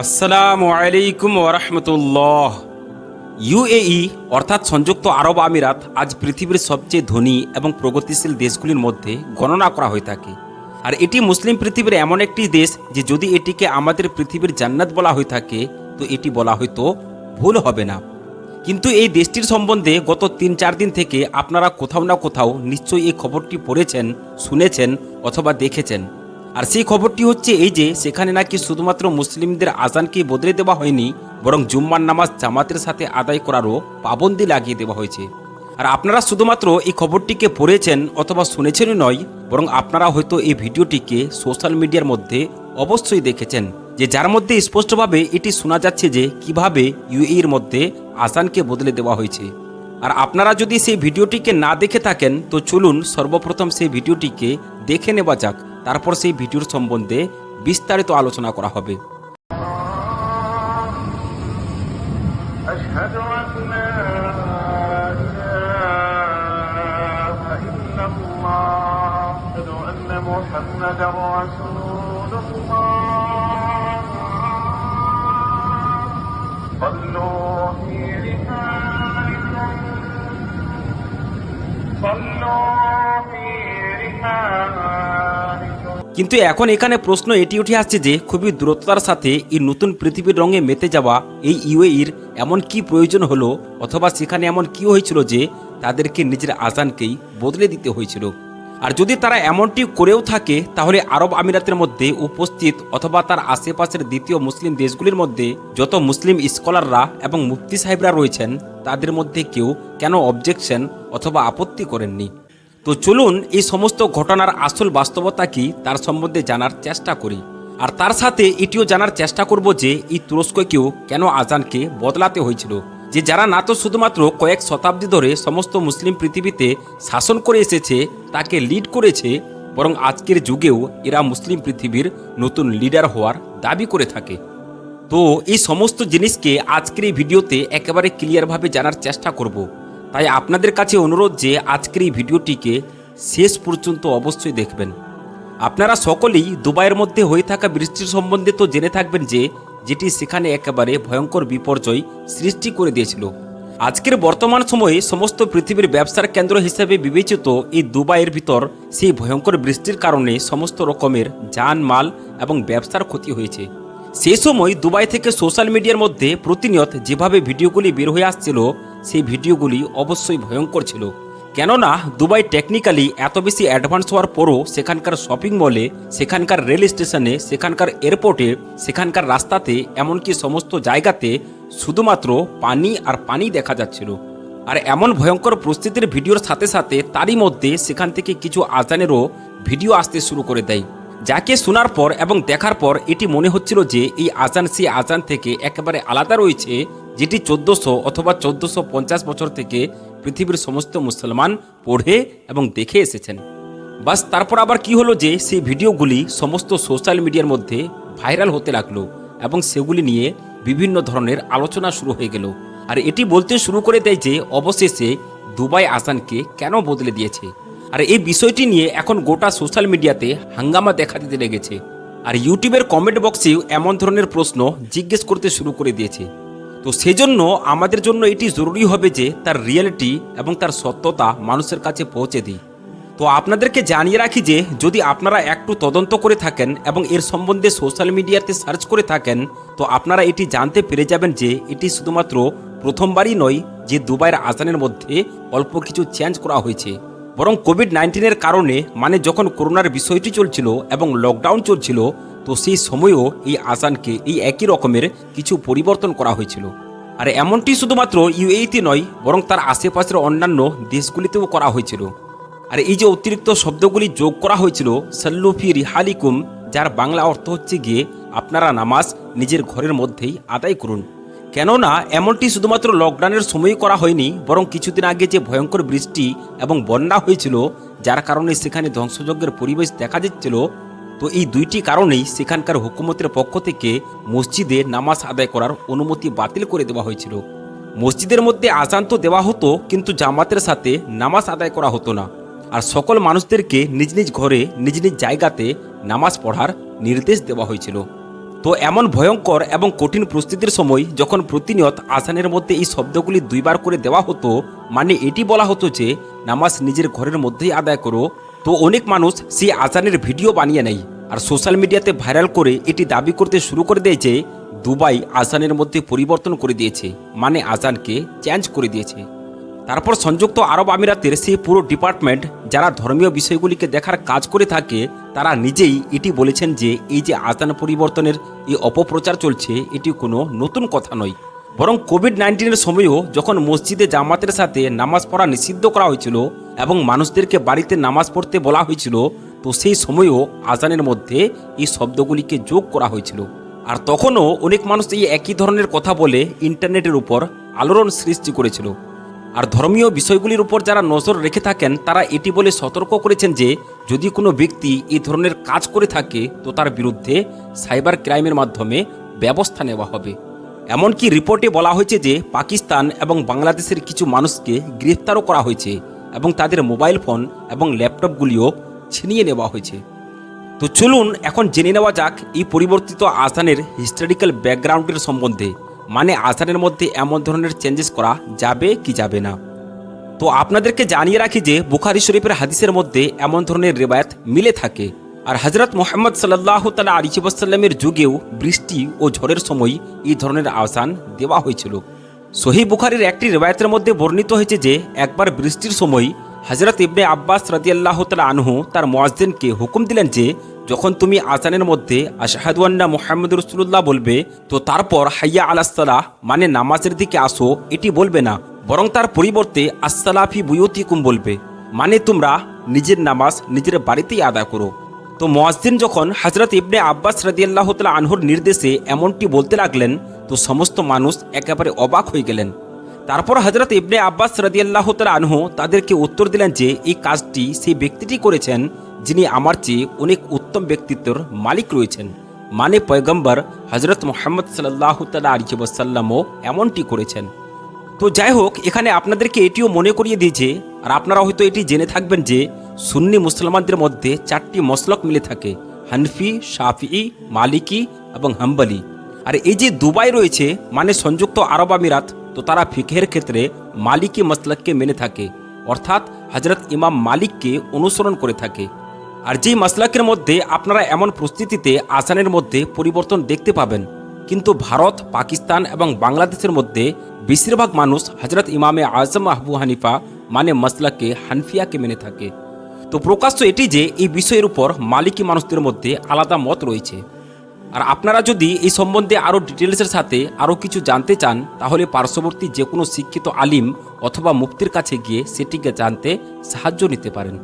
আসসালামু আলাইকুম ওরহমতুল্লাহ ইউএই অর্থাৎ সংযুক্ত আরব আমিরাত, আজ পৃথিবীর সবচেয়ে ধনী এবং প্রগতিশীল দেশগুলির মধ্যে গণনা করা হয়ে থাকে। আর এটি মুসলিম পৃথিবীর এমন একটি দেশ যে যদি এটিকে আমাদের পৃথিবীর জান্নাত বলা হয়ে থাকে, তো এটি বলা হয়তো ভুল হবে না। কিন্তু এই দেশটির সম্বন্ধে গত তিন চার দিন থেকে আপনারা কোথাও না কোথাও নিশ্চয়ই এই খবরটি পড়েছেন, শুনেছেন অথবা দেখেছেন। আর সেই খবরটি হচ্ছে এই যে, সেখানে নাকি শুধুমাত্র মুসলিমদের আজানকে বদলে দেওয়া হয়নি, বরং জুম্মার নামাজ জামাতের সাথে আদায় করারও পাবন্দি লাগিয়ে দেওয়া হয়েছে। আর আপনারা শুধুমাত্র এই খবরটিকে পড়েছেন অথবা শুনেছেনই নয়, বরং আপনারা হয়তো এই ভিডিওটিকে সোশ্যাল মিডিয়ার মধ্যে অবশ্যই দেখেছেন, যে যার মধ্যে স্পষ্টভাবে এটি শোনা যাচ্ছে যে কীভাবে ইউএইর মধ্যে আসানকে বদলে দেওয়া হয়েছে। আর আপনারা যদি সেই ভিডিওটিকে না দেখে থাকেন, তো চলুন সর্বপ্রথম সেই ভিডিওটিকে দেখে নেওয়া যাক। তারপর সেই ভিডিওর সম্বন্ধে বিস্তারিত আলোচনা করা হবে। কিন্তু এখন এখানে প্রশ্ন এটি উঠে আসছে যে, খুবই দ্রুততার সাথে এই নতুন পৃথিবীর রঙে মেতে যাওয়া এই ইউএইর এমন কি প্রয়োজন হলো, অথবা সেখানে এমন কি হয়েছিল যে, তাদেরকে নিজের আজানকেই বদলে দিতে হয়েছিল? আর যদি তারা এমনটি করেও থাকে, তাহলে আরব আমিরাতের মধ্যে উপস্থিত অথবা তার আশেপাশের দ্বিতীয় মুসলিম দেশগুলির মধ্যে যত মুসলিম স্কলাররা এবং মুফতি সাহেবরা রয়েছেন, তাদের মধ্যে কেউ কেন অবজেকশন অথবা আপত্তি করেননি? তো চলুন এই সমস্ত ঘটনার আসল বাস্তবতা কি তার সম্বন্ধে জানার চেষ্টা করি। আর তার সাথে এটিও জানার চেষ্টা করব যে এই তুরস্ককেও কেন আজানকে বদলাতে হয়েছিল। যে যারা না তো শুধুমাত্র কয়েক শতাব্দী ধরে সমস্ত মুসলিম পৃথিবীতে শাসন করে এসেছে, তাকে লিড করেছে, বরং আজকের যুগেও এরা মুসলিম পৃথিবীর নতুন লিডার হওয়ার দাবি করে থাকে। তো এই সমস্ত জিনিসকে আজকের এই ভিডিওতে একেবারে ক্লিয়ারভাবে জানার চেষ্টা করব। তাই আপনাদের কাছে অনুরোধ যে আজকের এই ভিডিওটিকে শেষ পর্যন্ত অবশ্যই দেখবেন। আপনারা সকলেই দুবাইয়ের মধ্যে হয়ে থাকা বৃষ্টির সম্বন্ধে তো জেনে থাকবেন যে যেটি সেখানে একেবারে ভয়ঙ্কর বিপর্যয় সৃষ্টি করে দিয়েছিল। আজকের বর্তমান সময়ে সমস্ত পৃথিবীর ব্যবসার কেন্দ্র হিসেবে বিবেচিত এই দুবাইয়ের ভিতর সেই ভয়ঙ্কর বৃষ্টির কারণে সমস্ত রকমের যান মাল এবং ব্যবসার ক্ষতি হয়েছে। সেই সময় দুবাই থেকে সোশ্যাল মিডিয়ার মধ্যে প্রতিনিয়ত যেভাবে ভিডিওগুলি বের হয়ে আসছিল সেই ভিডিওগুলি অবশ্যই ভয়ঙ্কর ছিল। কেননা দুবাই টেকনিক্যালি এত বেশি অ্যাডভান্স হওয়ার পরও সেখানকার শপিং মলে সেখানকার রেল স্টেশনে সেখানকার এয়ারপোর্টে সেখানকার রাস্তাতে, এমনকি সমস্ত জায়গাতে শুধুমাত্র পানি আর পানি দেখা যাচ্ছিল। আর এমন ভয়ঙ্কর পরিস্থিতির ভিডিওর সাথে সাথে তারই মধ্যে সেখান থেকে কিছু আজানেরও ভিডিও আসতে শুরু করে দেয়। যাকে শোনার পর এবং দেখার পর এটি মনে হচ্ছিল যে এই আজান সেই আজান থেকে একেবারে আলাদা রয়েছে যেটি চোদ্দোশো অথবা চোদ্দোশো পঞ্চাশ বছর থেকে পৃথিবীর সমস্ত মুসলমান পড়ে এবং দেখে এসেছেন। বাস, তারপর আবার কি হলো যে সেই ভিডিওগুলি সমস্ত সোশ্যাল মিডিয়ার মধ্যে ভাইরাল হতে লাগল এবং সেগুলি নিয়ে বিভিন্ন ধরনের আলোচনা শুরু হয়ে গেল। আর এটি বলতে শুরু করে দেয় যে অবশেষে দুবাই আসানকে কেন বদলে দিয়েছে? আর এই বিষয়টি নিয়ে এখন গোটা সোশ্যাল মিডিয়াতে হাঙ্গামা দেখা দিতে লেগেছে। আর ইউটিউবের কমেন্ট বক্সেও এমন ধরনের প্রশ্ন জিজ্ঞেস করতে শুরু করে দিয়েছে। তো সেজন্য আমাদের জন্য এটি জরুরি হবে যে তার রিয়েলিটি এবং তার সত্যতা মানুষের কাছে পৌঁছে দিই। তো আপনাদেরকে জানিয়ে রাখি যে যদি আপনারা একটু তদন্ত করে থাকেন এবং এর সম্বন্ধে সোশ্যাল মিডিয়াতে সার্চ করে থাকেন, তো আপনারা এটি জানতে পেরে যাবেন যে এটি শুধুমাত্র প্রথমবারই নয় যে দুবাইয়ের আসানের মধ্যে অল্প কিছু চেঞ্জ করা হয়েছে। বরং কোভিড নাইন্টিনের কারণে মানে যখন করোনার বিষয়টি চলছিল এবং লকডাউন চলছিল, তো সেই সময়েও এই আসানকে এই একই রকমের কিছু পরিবর্তন করা হয়েছিল। আর এমনটি শুধুমাত্র ইউএইতে নয়, বরং তার আশেপাশের অন্যান্য দেশগুলিতেও করা হয়েছিল। আর এই যে অতিরিক্ত শব্দগুলি যোগ করা হয়েছিল, সাল্লুফি রিহালিকুম, যার বাংলা অর্থ হচ্ছে গিয়ে, আপনারা নামাজ নিজের ঘরের মধ্যেই আদায় করুন। কেননা এমনটি শুধুমাত্র লকডাউনের সময়ই করা হয়নি, বরং কিছুদিন আগে যে ভয়ঙ্কর বৃষ্টি এবং বন্যা হয়েছিল, যার কারণে সেখানে ধ্বংসযজ্ঞের পরিবেশ দেখা দিচ্ছিল তো এই দুইটি কারণেই সেখানকার হুকুমতের পক্ষ থেকে মসজিদে নামাজ আদায় করার অনুমতি বাতিল করে দেওয়া হয়েছিল। মসজিদের মধ্যে আজান তো দেওয়া হতো, কিন্তু জামাতের সাথে নামাজ আদায় করা হতো না। আর সকল মানুষদেরকে নিজ নিজ ঘরে, নিজ নিজ জায়গাতে নামাজ পড়ার নির্দেশ দেওয়া হয়েছিল। তো এমন ভয়ঙ্কর এবং কঠিন পরিস্থিতির সময় যখন প্রতিনিয়ত আসানের মধ্যে এই শব্দগুলি দুইবার করে দেওয়া হতো মানে এটি বলা হতো যে, নামাজ নিজের ঘরের মধ্যেই আদায় করো তো অনেক মানুষ সেই আজানের ভিডিও বানিয়ে নেয় আর সোশ্যাল মিডিয়াতে ভাইরাল করে এটি দাবি করতে শুরু করে দেয় যে দুবাই আজানের মধ্যে পরিবর্তন করে দিয়েছে মানে আজানকে চেঞ্জ করে দিয়েছে। তারপর সংযুক্ত আরব আমিরাতের সেই পুরো ডিপার্টমেন্ট যারা ধর্মীয় বিষয়গুলিকে দেখার কাজ করে থাকে, তারা নিজেই এটি বলেছেন যে এই যে আজান পরিবর্তনের এই অপপ্রচার চলছে, এটি কোনো নতুন কথা নয়। বরং কোভিড নাইন্টিনের সময়ও যখন মসজিদে জামাতের সাথে নামাজ পড়া নিষিদ্ধ করা হয়েছিল এবং মানুষদেরকে বাড়িতে নামাজ পড়তে বলা হয়েছিল, তো সেই সময়ও আজানের মধ্যে এই শব্দগুলিকে যোগ করা হয়েছিল। আর তখনও অনেক মানুষ এই একই ধরনের কথা বলে ইন্টারনেটের উপর আলোড়ন সৃষ্টি করেছিল। আর ধর্মীয় বিষয়গুলির উপর যারা নজর রেখে থাকেন, তারা এটি বলে সতর্ক করেছেন যে, যদি কোনো ব্যক্তি এই ধরনের কাজ করে থাকে, তো তার বিরুদ্ধে সাইবার ক্রাইমের মাধ্যমে ব্যবস্থা নেওয়া হবে। এমনকি রিপোর্টে বলা হয়েছে যে পাকিস্তান এবং বাংলাদেশের কিছু মানুষকে গ্রেফতারও করা হয়েছে এবং তাদের মোবাইল ফোন এবং ল্যাপটপগুলিও ছিনিয়ে নেওয়া হয়েছে। তো চলুন এখন জেনে নেওয়া যাক এই পরিবর্তিত আসানের হিস্টোরিক্যাল ব্যাকগ্রাউন্ডের সম্বন্ধে মানে আসানের মধ্যে এমন ধরনের চেঞ্জেস করা যাবে কি যাবে না। তো আপনাদেরকে জানিয়ে রাখি যে বুখারি শরীফের হাদিসের মধ্যে এমন ধরনের রেবায়াত মিলে থাকে। আর হজরত মোহাম্মদ সাল্লাহ তালা আলিবাসাল্লামের যুগেও বৃষ্টি ও ঝড়ের সময় এই ধরনের আসান দেওয়া হয়েছিল। সহি বুখারির একটি রেবায়তের মধ্যে বর্ণিত হয়েছে যে, একবার বৃষ্টির সময় হজরত ইবনে আব্বাস রাদিয়াল্লাহ তালা আনহু তার মোয়াজদিনকে হুকুম দিলেন যে, যখন তুমি আজানের মধ্যে আশাহাদুয়ান্না মোহাম্মদ রসুল্লাহ বলবে, তো তারপর হাইয়া আলাস্তালাহ মানে নামাজের দিকে আসো, এটি বলবে না, বরং তার পরিবর্তে আসসালাফি বুয়তিকুম বলবে। মানে তোমরা নিজের নামাজ নিজের বাড়িতেই আদায় করো। তো মোয়াজদিন যখন হজরত ইবনে আব্বাস রাদিয়াল্লাহ তালা আনহুর নির্দেশে এমনটি বলতে লাগলেন, তো সমস্ত মানুষ একেবারে অবাক হয়ে গেলেন। তারপর হজরত ইবনে আব্বাস রাদিয়াল্লাহ তালা আনহু তাদেরকে উত্তর দিলেন যে, এই কাজটি সেই ব্যক্তিটি করেছেন যিনি আমার চেয়ে অনেক উত্তম ব্যক্তিত্বর মালিক রয়েছেন। মানে পয়গম্বর হজরত মোহাম্মদ সাল্লাহ তালা আলিবাসাল্লামও এমনটি করেছেন। তো যাই হোক, এখানে আপনাদেরকে এটিও মনে করিয়ে দিয়েছে আর আপনারা হয়তো এটি জেনে থাকবেন যে সুন্নি মুসলমানদের মধ্যে চারটি মসলক মিলে থাকে, হানফি, শাফি, মালিকি এবং হাম্বালি। আর এই যে দুবাই রয়েছে মানে সংযুক্ত আরব আমিরাত, তো তারা ফিকের ক্ষেত্রে মালিকি মসলককে মেনে থাকে, অর্থাৎ হজরত ইমাম মালিককে অনুসরণ করে থাকে। আর যেই মাসলাকের মধ্যে আপনারা এমন পরিস্থিতিতে আসানের মধ্যে পরিবর্তন দেখতে পাবেন, কিন্তু ভারত, পাকিস্তান এবং বাংলাদেশের মধ্যে বেশিরভাগ মানুষ হজরত ইমামে আজম আহবু হানিফা মানে মাসলাকে হানফিয়াকে মেনে থাকে। তো প্রকাশ্য এটি যে, এই বিষয়ের উপর মালিকি মানুষদের মধ্যে আলাদা মত রয়েছে। আর আপনারা যদি এই সম্বন্ধে আরও ডিটেলসের সাথে আরও কিছু জানতে চান, তাহলে পার্শ্ববর্তী যে কোনো শিক্ষিত আলিম অথবা মুফতির কাছে গিয়ে সেটিকে জানতে সাহায্য নিতে পারেন।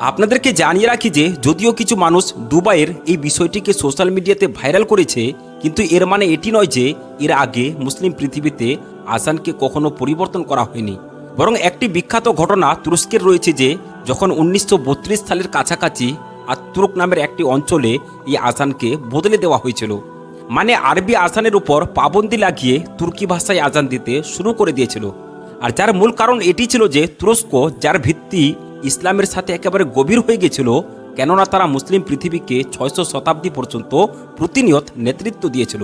আপনাদেরকে জানিয়ে রাখি যে, যদিও কিছু মানুষ দুবাইয়ের এই বিষয়টিকে সোশ্যাল মিডিয়াতে ভাইরাল করেছে, কিন্তু এর মানে এটি নয় যে, এর আগে মুসলিম পৃথিবীতে আসানকে কখনো পরিবর্তন করা হয়নি। বরং একটি বিখ্যাত ঘটনা তুরস্কের রয়েছে যে যখন উনিশশো বত্রিশ সালের কাছাকাছি আর তুরক নামের একটি অঞ্চলে এই আসানকে বদলে দেওয়া হয়েছিল মানে আরবি আসানের উপর পাবন্দি লাগিয়ে তুর্কি ভাষায় আজান দিতে শুরু করে দিয়েছিল। আর যার মূল কারণ এটি ছিল যে তুরস্ক, যার ভিত্তি ইসলামের সাথে একেবারে গভীর হয়ে গেছিল কেননা তারা মুসলিম পৃথিবীকে ছয়শো শতাব্দী পর্যন্ত প্রতিনিয়ত নেতৃত্ব দিয়েছিল।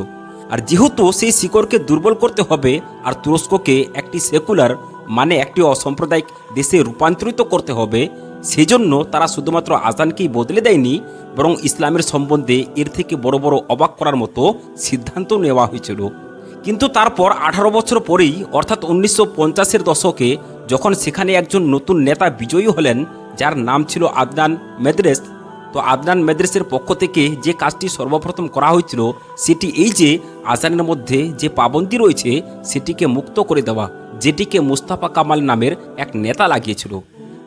আর যেহেতু সেই শিকড়কে দুর্বল করতে হবে, আর তুরস্ককে একটি সেকুলার মানে একটি অসাম্প্রদায়িক দেশে রূপান্তরিত করতে হবে, সেজন্য তারা শুধুমাত্র আজানকেই বদলে দেয়নি, বরং ইসলামের সম্বন্ধে এর থেকে বড় বড় অবাক করার মতো সিদ্ধান্ত নেওয়া হয়েছিল। কিন্তু তারপর আঠারো বছর পরেই, অর্থাৎ উনিশশো পঞ্চাশের দশকে, যখন সেখানে একজন নতুন নেতা বিজয়ী হলেন, যার নাম ছিল আদনান মেদ্রেস তো আদনান মেদ্রেসের পক্ষ থেকে যে কাজটি সর্বপ্রথম করা হয়েছিল, সেটি এই যে আজানের মধ্যে যে পাবন্দি রয়েছে, সেটিকে মুক্ত করে দেওয়া, যেটিকে মুস্তাফা কামাল নামের এক নেতা লাগিয়েছিল।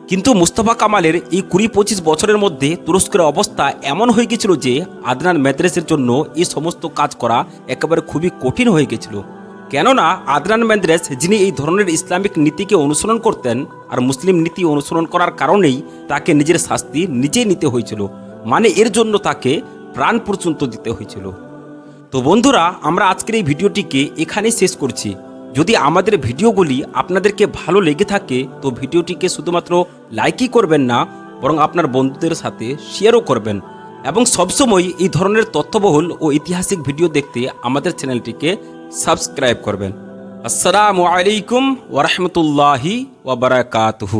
কিন্তু মুস্তফা কামালের এই কুড়ি পঁচিশ বছরের মধ্যে তুরস্কের অবস্থা এমন হয়ে গেছিল যে, আদনান মেদ্রেসের জন্য এই সমস্ত কাজ করা একেবারে খুবই কঠিন হয়ে গেছিল। কেননা আদনান মেন্দ্রেস, যিনি এই ধরনের ইসলামিক নীতিকে অনুসরণ করতেন আর মুসলিম নীতি অনুসরণ করার কারণেই তাকে নিজের শাস্তি নিজেই নিতে হয়েছিল মানে এর জন্য তাকে প্রাণ পর্যন্ত দিতে হয়েছিল। তো বন্ধুরা, আমরা আজকের এই ভিডিওটিকে এখানেই শেষ করছি। যদি আমাদের ভিডিওগুলি আপনাদেরকে ভালো লেগে থাকে, তো ভিডিওটিকে শুধুমাত্র লাইকই করবেন না, বরং আপনার বন্ধুদের সাথে শেয়ারও করবেন। এবং সবসময় এই ধরনের তথ্যবহুল ও ঐতিহাসিক ভিডিও দেখতে আমাদের চ্যানেলটিকে সাবস্ক্রাইব করবেন। আসসালামু আলাইকুম ওরহমতুল্লাহি ওবরাকাতুহু